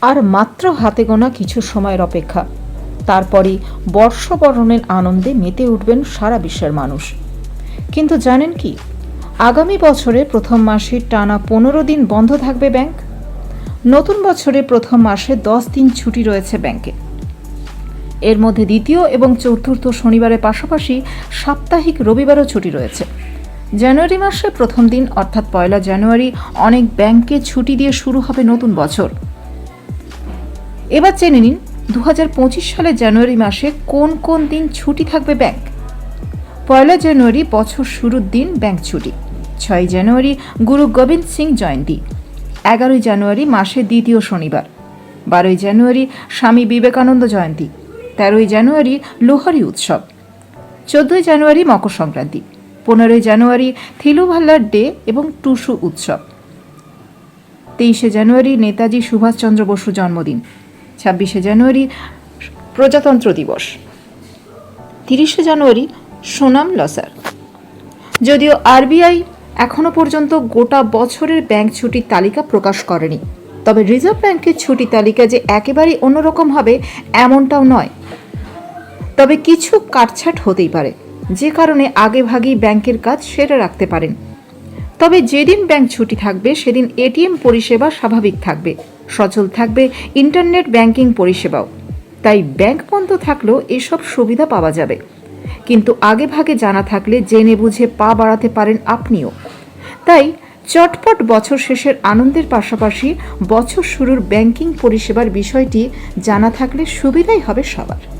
আর মাত্র হাতে গোনা কিছু সময়ের অপেক্ষা। তারপরই বর্ষবরণের আনন্দে মেতে উঠবেন সারা বিশ্বের মানুষ। কিন্তু জানেন কি, আগামী বছরে প্রথম মাসে টানা পনেরো দিন বন্ধ থাকবে ব্যাংক। নতুন বছরে প্রথম মাসে দশ দিন ছুটি রয়েছে ব্যাংকে। এর মধ্যে দ্বিতীয় এবং চতুর্থ শনিবারের পাশাপাশি সাপ্তাহিক রবিবারও ছুটি রয়েছে। জানুয়ারি মাসে প্রথম দিন, অর্থাৎ পয়লা জানুয়ারি, অনেক ব্যাংকে ছুটি দিয়ে শুরু হবে নতুন বছর। এবার জেনে নিন দু সালে জানুয়ারি মাসে কোন কোন দিন ছুটি থাকবে ব্যাংক? পয়লা জানুয়ারি বছর শুরুর দিন ব্যাংক ছুটি, ছয় জানুয়ারি গুরু গোবিন্দ সিং জয়ন্তী, এগারোই জানুয়ারি মাসের দ্বিতীয় শনিবার, বারোই জানুয়ারি স্বামী বিবেকানন্দ জয়ন্তী, তেরোই জানুয়ারি লোহারি উৎসব, চোদ্দোই জানুয়ারি মকর সংক্রান্তি, পনেরোই জানুয়ারি থিলুভাল্লার ডে এবং টুসু উৎসব, তেইশে জানুয়ারি নেতাজি সুভাষচন্দ্র বসু জন্মদিন। ছাব্বিশে জানুয়ারি প্রজাতন্ত্র দিবস। তিরিশে জানুয়ারি সোনাম লসার। যদিও আরবিআই এখনও পর্যন্ত গোটা বছরের ব্যাংক ছুটির তালিকা প্রকাশ করেনি, তবে রিজার্ভ ব্যাংকের ছুটি তালিকা যে একেবারেই অন্যরকম হবে এমনটাও নয়। তবে কিছু কাটছাট হতেই পারে, যে কারণে আগে ভাগেই ব্যাংকের কাজ সেরে রাখতে পারেন। তবে যেদিন ব্যাংক ছুটি থাকবে, সেদিন এটিএম পরিষেবা স্বাভাবিক থাকবে। সচল থাকবে ইন্টারনেট ব্যাংকিং পরিষেবাও। তাই ব্যাংক বন্ধ থাকলেও এসব সুবিধা পাওয়া যাবে। কিন্তু আগে ভাগে জানা থাকলে জেনে বুঝে পা বাড়াতে পারেন আপনিও। তাই চটপট বছর শেষের আনন্দের পাশাপাশি বছর শুরুর ব্যাংকিং পরিষেবার বিষয়টি জানা থাকলে সুবিধাই হবে সবার।